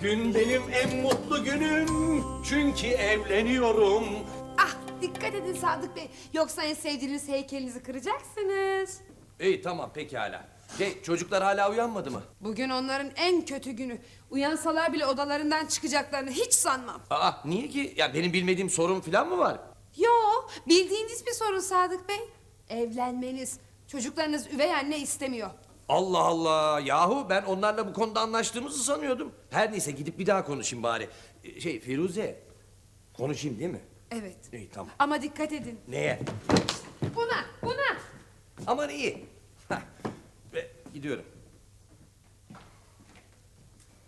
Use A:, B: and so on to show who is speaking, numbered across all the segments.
A: Bugün benim en mutlu günüm. Çünkü evleniyorum.
B: Ah dikkat edin Sadık Bey. Yoksa en sevdiğiniz heykelinizi kıracaksınız.
A: İyi tamam pekala. Şey çocuklar hala uyanmadı mı?
B: Bugün onların en kötü günü. Uyansalar bile odalarından çıkacaklarını hiç sanmam.
A: Aa niye ki? Ya benim bilmediğim sorun falan mı var?
B: Yo, bildiğiniz bir sorun Sadık Bey. Evlenmeniz. Çocuklarınız üvey anne istemiyor.
A: Allah Allah. Yahu ben onlarla bu konuda anlaştığımızı sanıyordum. Her neyse gidip bir daha konuşayım bari. Ee, Şey Firuze. Konuşayım değil mi?
B: Evet.
A: İyi tamam.
B: Ama dikkat edin.
A: Neye?
B: Buna, buna.
A: Aman iyi. Hah. Ve gidiyorum.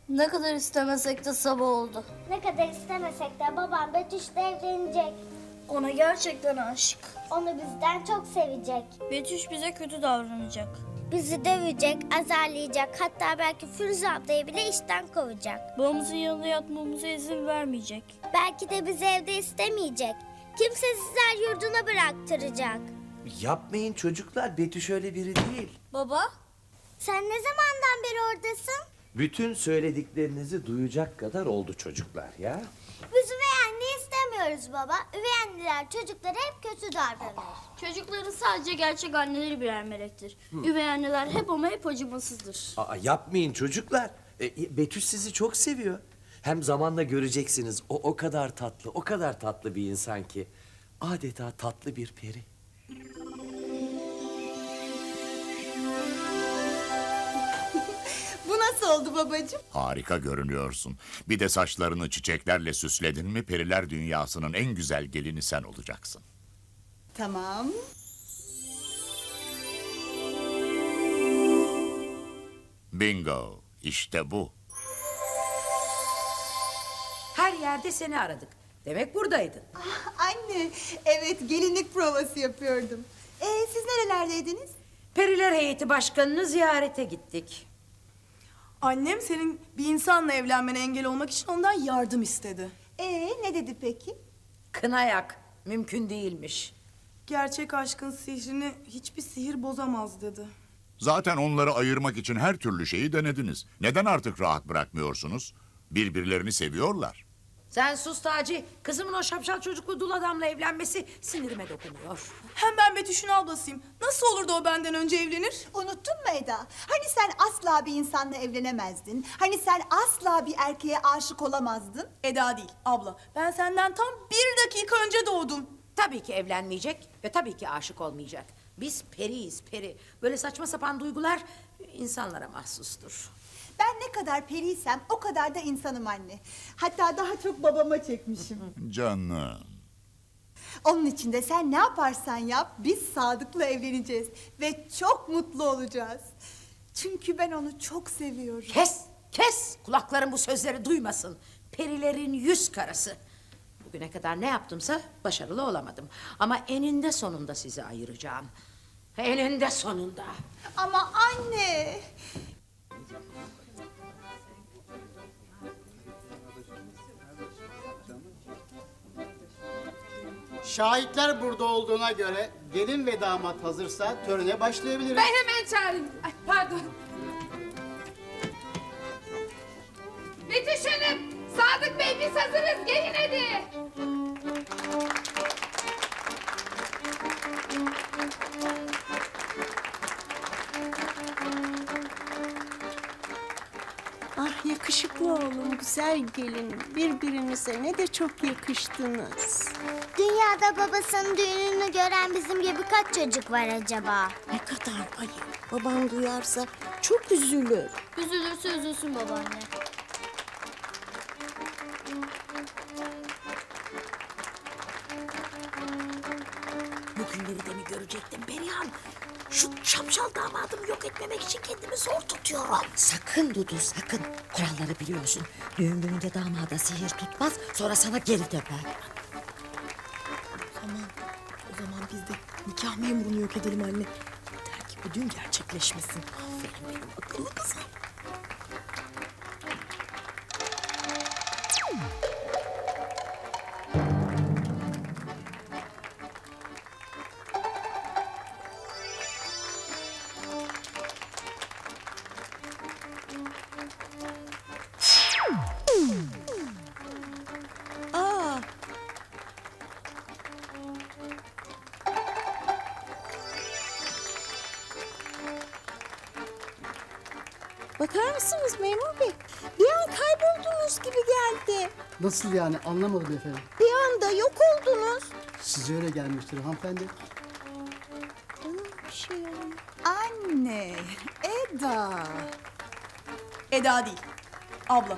C: Ne kadar istemesek de sabah oldu.
D: Ne kadar istemesek de babam Betüş'le evlenecek.
C: Ona gerçekten aşık.
D: Onu bizden çok sevecek.
C: Betüş bize kötü davranacak.
D: Bizi dövecek, azarlayacak, hatta belki Firuze ablayı bile işten kovacak.
C: Babamızın yanında yatmamıza izin vermeyecek.
D: Belki de bizi evde istemeyecek. Kimsesizler yurduna bıraktıracak.
A: Yapmayın çocuklar. Betüş öyle biri değil.
C: Baba?
D: Sen ne zamandan beri oradasın?
A: Bütün söylediklerinizi duyacak kadar oldu çocuklar ya.
D: Biz üvey anne istemiyoruz baba. Üvey anneler çocuklara hep kötü davranır.
C: Çocukların sadece gerçek anneleri birer melektir. Üvey anneler hep ama hep acımasızdır.
A: Aa, yapmayın çocuklar. E, Betüş sizi çok seviyor. Hem zamanla göreceksiniz. O o kadar tatlı, o kadar tatlı bir insan ki. Adeta tatlı bir peri.
B: Nasıl oldu babacığım?
E: Harika görünüyorsun. Bir de saçlarını çiçeklerle süsledin mi periler dünyasının en güzel gelini sen olacaksın.
F: Tamam.
E: Bingo. İşte bu.
G: Her yerde seni aradık. Demek buradaydın.
F: Anne, evet gelinlik provası yapıyordum. Ee, siz nerelerdeydiniz?
G: Periler Heyeti Başkanı'nı ziyarete gittik.
H: Annem senin bir insanla evlenmene engel olmak için ondan yardım istedi.
F: Ee, ne dedi peki?
G: Kınayak mümkün değilmiş.
H: Gerçek aşkın sihrini hiçbir sihir bozamaz dedi.
E: Zaten onları ayırmak için her türlü şeyi denediniz. Neden artık rahat bırakmıyorsunuz? Birbirlerini seviyorlar.
G: Sen sus Taci. Kızımın o şapşal çocuklu dul adamla evlenmesi sinirime dokunuyor.
H: Hem ben Betüş'ün ablasıyım. Nasıl olurdu o benden önce evlenir?
F: Unuttun mu Eda? Hani sen asla bir insanla evlenemezdin? Hani sen asla bir erkeğe aşık olamazdın?
H: Eda değil, abla. Ben senden tam bir dakika önce doğdum.
G: Tabii ki evlenmeyecek ve tabii ki aşık olmayacak. Biz periyiz peri. Böyle saçma sapan duygular insanlara mahsustur.
F: Ben ne kadar periysem o kadar da insanım anne. Hatta daha çok babama çekmişim.
E: Canım.
F: Onun için de sen ne yaparsan yap biz Sadık'la evleneceğiz. Ve çok mutlu olacağız. Çünkü ben onu çok seviyorum.
G: Kes, kes. Kulakların bu sözleri duymasın. Perilerin yüz karası. Bugüne kadar ne yaptımsa başarılı olamadım. Ama eninde sonunda sizi ayıracağım. Eninde sonunda.
F: Ama anne...
I: Şahitler burada olduğuna göre gelin ve damat hazırsa törene başlayabiliriz.
B: Ben hemen çağırayım. Ay, pardon. Betüş Hanım, Sadık Bey biz hazırız. Gelin hadi.
J: Ah yakışıklı oğlum, güzel gelin. Birbirinize ne de çok yakıştınız.
D: Dünyada babasının düğününü gören bizim gibi kaç çocuk var acaba?
J: Ne kadar ayıp. Babam duyarsa çok üzülür.
C: Üzülürse üzülsün babaanne.
G: Bugünleri de mi görecektim Perihan? Şu şapşal damadımı yok etmemek için kendimi zor tutuyorum.
K: Sakın Dudu sakın. Kuralları biliyorsun. Düğün gününde damada sihir tutmaz sonra sana geri döner.
H: Biz de nikah memurunu yok edelim anne. Yeter ki bu düğün gerçekleşmesin. Aferin benim akıllı kızım.
J: Bakar mısınız memur bey? Bir an kayboldunuz gibi geldi.
I: Nasıl yani anlamadım efendim.
J: Bir anda yok oldunuz.
I: Size öyle gelmiştir hanımefendi.
J: Bana bir şey oldu.
F: Anne, Eda. Eda değil, abla.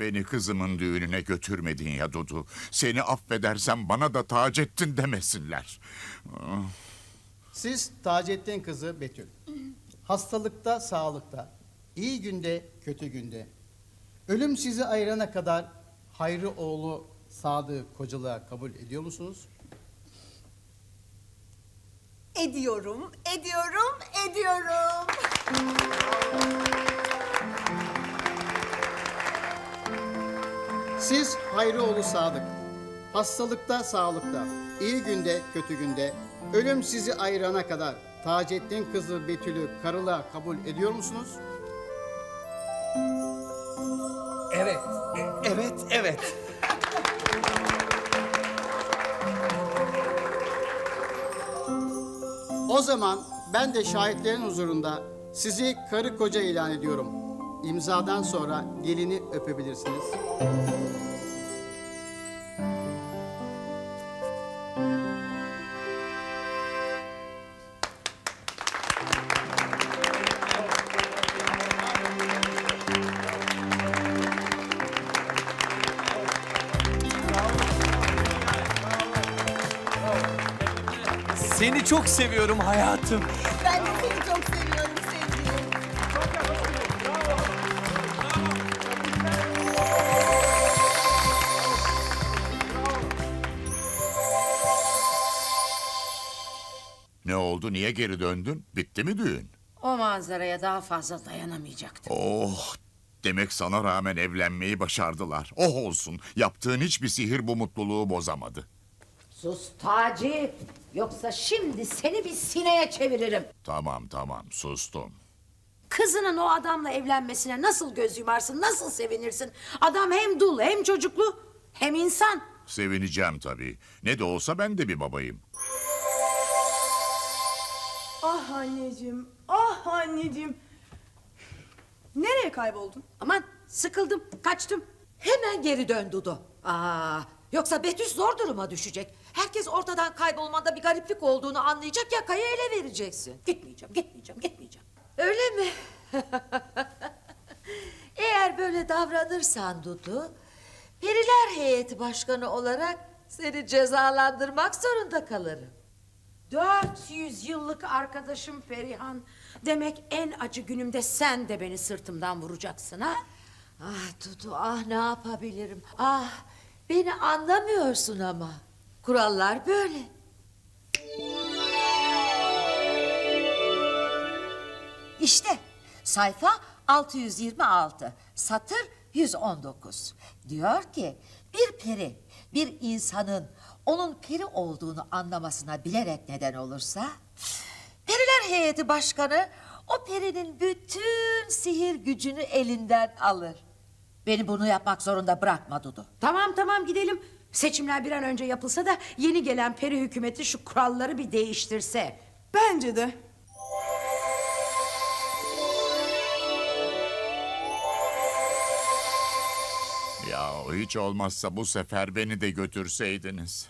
E: Beni kızımın düğününe götürmedin ya Dudu. Seni affedersem bana da Taceddin demesinler. Ah,
I: Siz Taceddin kızı Betül. Hastalıkta, sağlıkta, iyi günde, kötü günde. Ölüm sizi ayırana kadar Hayri oğlu Sadık kocalığa kabul ediyor musunuz?
F: Ediyorum, ediyorum, ediyorum.
I: Siz Hayrioğlu Sadık. Hastalıkta, sağlıkta, iyi günde, kötü günde, ölüm sizi ayırana kadar Taceddin kızı Betül'ü karılığa kabul ediyor musunuz?
A: Evet, e- evet, evet.
I: O zaman ben de şahitlerin huzurunda sizi karı koca ilan ediyorum. İmzadan sonra gelini öpebilirsiniz.
A: Seni çok seviyorum hayatım.
F: Ben de seni çok seviyorum
E: oldu? Niye geri döndün? Bitti mi düğün?
G: O manzaraya daha fazla dayanamayacaktım.
E: Oh! Demek sana rağmen evlenmeyi başardılar. Oh olsun. Yaptığın hiçbir sihir bu mutluluğu bozamadı.
G: Sus Taci. Yoksa şimdi seni bir sineye çeviririm.
E: Tamam tamam sustum.
G: Kızının o adamla evlenmesine nasıl göz yumarsın, nasıl sevinirsin? Adam hem dul hem çocuklu hem insan.
E: Sevineceğim tabii. Ne de olsa ben de bir babayım.
H: Ah anneciğim, ah anneciğim. Nereye kayboldun?
G: Aman sıkıldım, kaçtım. Hemen geri dön Dudu. Aa, yoksa Betüs zor duruma düşecek. Herkes ortadan kaybolmanda bir gariplik olduğunu anlayacak yakayı ele vereceksin. Gitmeyeceğim, gitmeyeceğim, gitmeyeceğim.
K: Öyle mi? Eğer böyle davranırsan Dudu, Periler Heyeti Başkanı olarak seni cezalandırmak zorunda kalırım.
G: 400 yıllık arkadaşım Ferihan. Demek en acı günümde sen de beni sırtımdan vuracaksın ha?
K: Ah Dudu ah ne yapabilirim? Ah beni anlamıyorsun ama. Kurallar böyle. İşte sayfa 626, satır 119. Diyor ki bir peri bir insanın onun peri olduğunu anlamasına bilerek neden olursa... Periler heyeti başkanı o perinin bütün sihir gücünü elinden alır. Beni bunu yapmak zorunda bırakma Dudu.
G: Tamam tamam gidelim. Seçimler bir an önce yapılsa da yeni gelen peri hükümeti şu kuralları bir değiştirse.
H: Bence de.
E: Hiç olmazsa bu sefer beni de götürseydiniz.